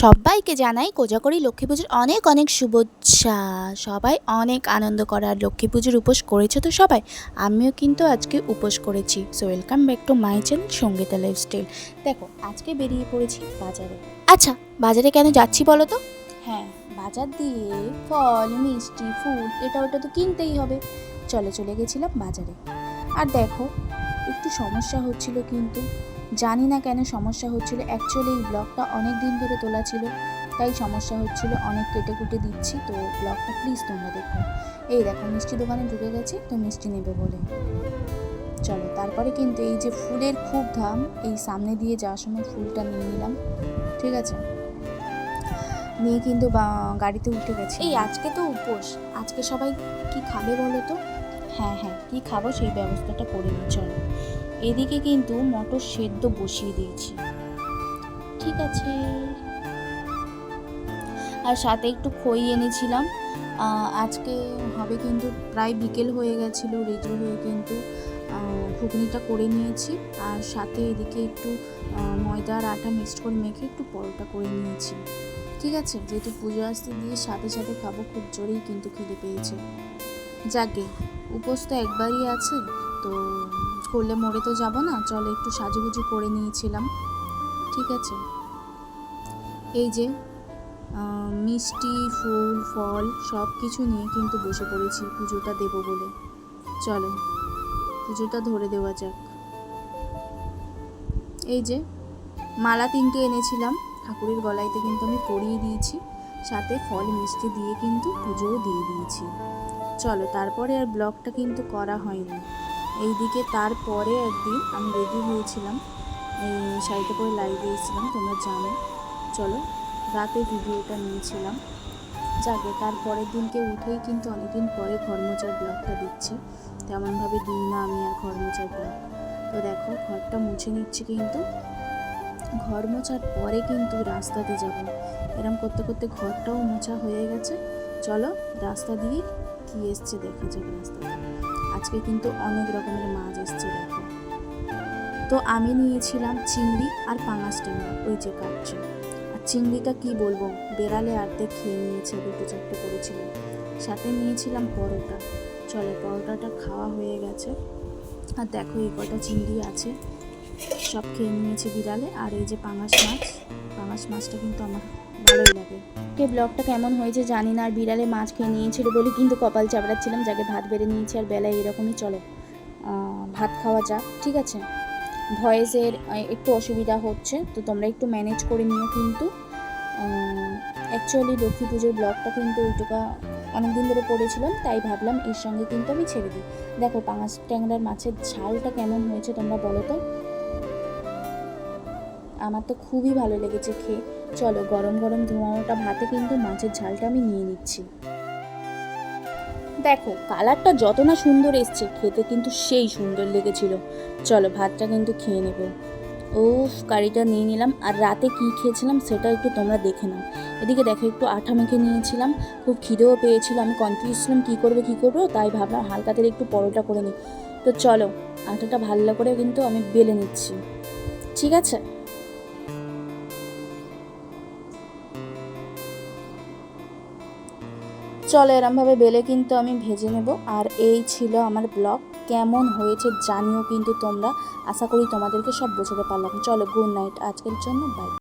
সবাইকে জানাই কোজাগরি লক্ষ্মী পুজোর অনেক অনেক শুভেচ্ছা। সবাই অনেক আনন্দ করার লক্ষ্মী পুজোর উপোস করেছে তো সবাই। আমিও কিন্তু আজকে উপোস করেছি। So welcome back to my channel Sangeeta lifestyle দেখো, আজকে বেরিয়ে পড়েছি বাজারে। আচ্ছা বাজারে কেন যাচ্ছি বলো তো? হ্যাঁ বাজার দিয়ে ফল, মিষ্টি, ফুল, এটা ওটা তো কিনতেই হবে। চলে চলে গেছিলাম বাজারে। আর দেখো, একটু সমস্যা হচ্ছিল কিন্তু। জানি না কেন সমস্যা হচ্ছিল। অ্যাকচুয়ালি এই ব্লগটা অনেক দিন ধরে তোলা ছিল, তাই সমস্যা হচ্ছিল, অনেক কেটে কুটে দিচ্ছি, তো ব্লগটা প্লিজ তোমরা দেখো। এই দেখো, মিষ্টি দোকানে ঢুকে গেছি, তো মিষ্টি নেবে বলে। চলো, তারপরে কিন্তু এই যে ফুলের খুব দাম, এই সামনে দিয়ে যাওয়ার সময় ফুলটা নিয়ে নিলাম, ঠিক আছে? নিয়ে কিন্তু গাড়িতে উঠে গেছি। এই আজকে তো উপোস, আজকে সবাই কি খাবে বলো তো? হ্যাঁ হ্যাঁ কি খাব সেই ব্যবস্থাটা করে নিই, চলো। এদিকে কিন্তু মটর সেদ্ধ বসিয়ে দিয়েছি। ঠিক আছে। আর সাথে একটু খই এনেছিলাম। আজকে হবে কিন্তু প্রায় বিকেল হয়ে গেছিল, রেডি হয়ে কিন্তু ঘুগনিটা করে নিয়েছি। আর সাথে এদিকে একটু ময়দা আর আটা মিক্সড করে মেখে একটু পরোটা করে নিয়েছি। ঠিক আছে? যেহেতু পুজো আসতে দিয়ে সাথে সাথে খাব, খুব জোরেই কিন্তু খিদে পেয়েছে। যাকে উপোস তো একবারই আছে। তো করলে মরে তো যাব না। চলো একটু সাজুগুজু করে নিয়েছিলাম। ঠিক আছে? এই যে মিষ্টি, ফুল, ফল সব কিছু নিয়ে কিন্তু বসে পড়েছি। পুজোটা দেবো বলে। চলো, পুজোটা ধরে দেওয়া যাক। এই যে, মালা তিনটে এনেছিলাম। ঠাকুরের গলাইতে কিন্তু আমি পরিয়ে দিয়েছি। সাথে ফল, মিষ্টি দিয়ে কিন্তু পুজোও দিয়ে দিয়েছি। চলো, তারপরে আর ব্লগটা কিন্তু করা হয়নি। এইদিকে তারপরে একদিন আমি রেডি হয়েছিলাম। এই শাড়িটা পরে লাইভে এসেছিলাম, তোমরা জানো। চলো, রাতে ভিডিওটা নিয়েছিলাম। যাকে তার পরের দিনকে উঠেই কিন্তু অনেকদিন পরে ঘর মোচার ব্লগটা দিচ্ছি। তেমনভাবে দিই না, আমি আর ঘর মোচার ব্লগ। তো দেখো, ঘরটা মুছে নিচ্ছি কিন্তু। ঘর মোছার পরে কিন্তু রাস্তাতে যাব। এরম করতে করতে ঘরটাও মোছা হয়ে গেছে। চলো, রাস্তা দিয়ে কি এসছে দেখা যাক রাস্তাতে আজকে কিন্তু অনেক রকমের মাছ এসছে দেখো। তো আমি নিয়েছিলাম চিংড়ি আর পাঙাশ ট্যাংরা ওই যে কাটছে আর চিংড়িটা কি বলব, বেড়ালে আর্ধেক খেয়ে নিয়েছে, দুটো চারটে করেছিল সাথে নিয়েছিলাম পরোটা। চলো, পরোটাটা খাওয়া হয়ে গেছে। আর দেখো, এই কটা চিংড়ি আছে, সব খেয়ে নিয়েছে বিড়ালে। আর এই যে পাঙাশ মাছ পাঙাশ মাছটা কিন্তু আমার ভালোই লাগে। কে ব্লগটা কেমন হয়েছে জানি না, আর বিড়ালে মাছ খেয়ে নিয়েছিল বলে কিন্তু কপাল চাপড়াচ্ছিলাম, যাকে ভাত বেড়ে নিয়েছি আর বেলায় এরকমই চলো ভাত খাওয়া যাক, ঠিক আছে? ভয়েসের একটু অসুবিধা হচ্ছে, তো তোমরা একটু ম্যানেজ করে নিও কিন্তু। অ্যাকচুয়ালি লক্ষ্মী পুজোর ব্লগটা কিন্তু ওইটুকা অনেকদিন ধরে পড়েছিলাম, তাই ভাবলাম এর সঙ্গে কিন্তু আমি ছেড়ে দিই। দেখো পাঙাশ ট্যাংরার মাছের ঝালটা কেমন হয়েছে তোমরা বলো তো। আমার তো খুবই ভালো লেগেছে খেয়ে। চলো, গরম গরম ধোঁয়াটা ভাতে কিন্তু মাছের ঝালটা আমি নিয়ে নিচ্ছি। দেখো, কালারটা যত না সুন্দর এসছে, খেতে কিন্তু সেই সুন্দর লেগেছিল। চলো, ভাতটা কিন্তু খেয়ে নেব। ও কারিটা নিয়ে নিলাম। আর রাতে কি খেয়েছিলাম সেটা একটু তোমরা দেখে নাও। এদিকে দেখো, একটু আঠা মেখে নিয়েছিলাম। খুব খিদেও পেয়েছিল। আমি কনফিউজ ছিলাম কী করব কী করব, তাই ভাবলাম হালকা তেলে একটু পরোটা করে নিই। তো চলো আটাটা ভালো করে কিন্তু আমি বেলে নিচ্ছি। ঠিক আছে? চলো, এরমভাবে বেলে কিন্তু আমি ভেজে নেব। আর এই ছিল আমার ব্লগ। কেমন হয়েছে জানিও কিন্তু তোমরা। আশা করি তোমাদেরকে সব বোঝাতে পারলাম। চলো গুড নাইট আজকের জন্য বাই